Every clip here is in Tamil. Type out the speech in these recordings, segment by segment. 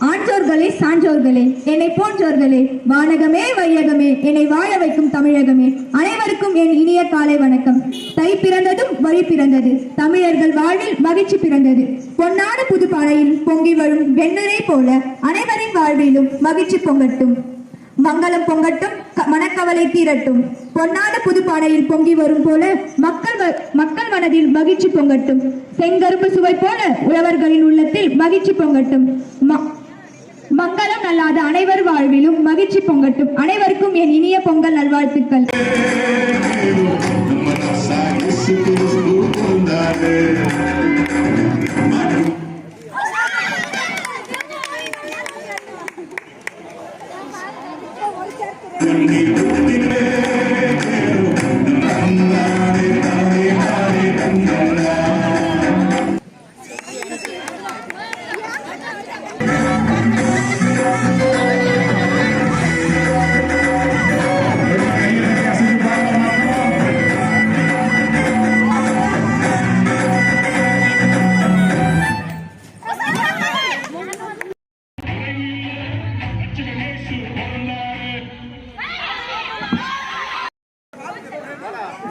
ஆற்றோர்களே சான்றோர்களே என்னை போன்றோர்களே வானகமே வையகமே என்னை வாழ வைக்கும் தமிழகமே. அனைவருக்கும் என் இனிய காலை வணக்கம். தை பிறந்ததும் வழி பிறந்தது. தமிழர்கள் வாழ்வில் மகிழ்ச்சி பிறந்தது. பொன்னான புதுப்பானையில் பொங்கி வரும் வெண்ணுரை போல அனைவரின் வாழ்விலும் மகிழ்ச்சி பொங்கட்டும். மங்களம் பொங்கட்டும் க- மனக்கவலை தீரட்டும். பொன்னான புதுப்பானையில் பொங்கி வரும் போல மக்கள் வ- மக்கள் மனதில் மகிழ்ச்சி பொங்கட்டும். செங்கரும்பு சுவை போல உழவர்களின் உள்ளத்தில் மகிழ்ச்சி பொங்கட்டும். மங்களம் நல்லாத அனைவர் வாழ்விலும் மகிழ்ச்சி பொங்கட்டும். அனைவருக்கும் என் இனிய பொங்கல் நல்வாழ்த்துக்கள்.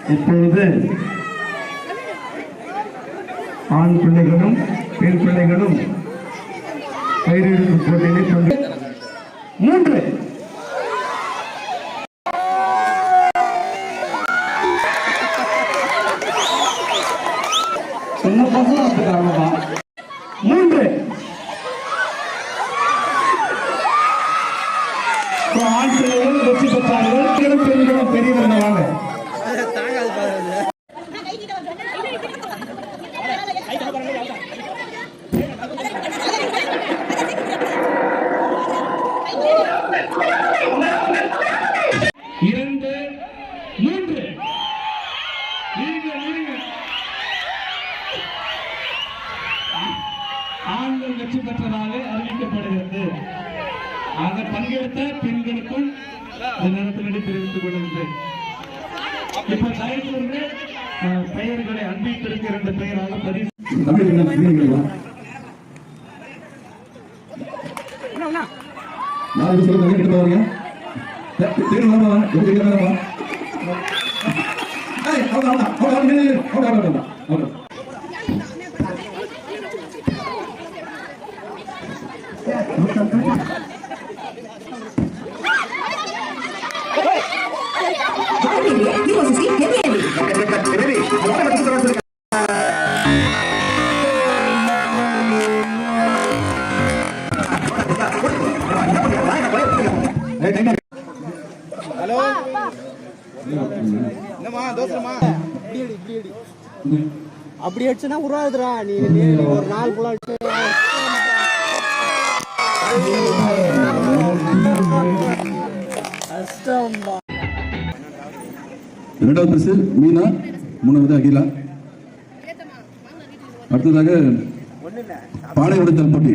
இப்பொழுது ஆண் பிள்ளைகளும் பெண் பிள்ளைகளும் பயிரெடுக்கும் போட்டியிலே பங்கு மூன்று. சின்ன பசங்க அப்படிதாங்கம்மா. மூன்று இப்போ ஆண் பிள்ளைகள் வெற்றி பெற்றார்கள் பெண்களும் பெண்களும் பெரியவங்க வாங்க இரண்டு மூன்று நீங்க நீங்க ஆண்கள் வெற்றி பெற்றதாக அறிவிக்கப்படுகிறது. ஆக பங்கெடுத்த பெண்களுக்கும் இந்த நேரத்தில் தெரிவித்துக் கொள்கின்றேன். இப்ப தயவு பெயர்களை அன்பித்திருக்க இரண்டு பெயராக பதிவு தமிழ் என்ன புரியுங்களா அவங்க அவங்க அப்படி அடிச்சுன்னா உருவாதுடா நீ ஒரு நாள் ஃபுல்லா இரண்டாவது பரிசு மீனா மூணாவது அகிலா. அடுத்ததாக பானை உடைத்தல் போட்டி.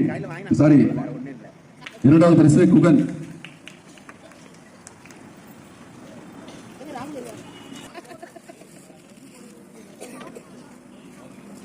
சாரி இரண்டாவது பரிசு குகன்.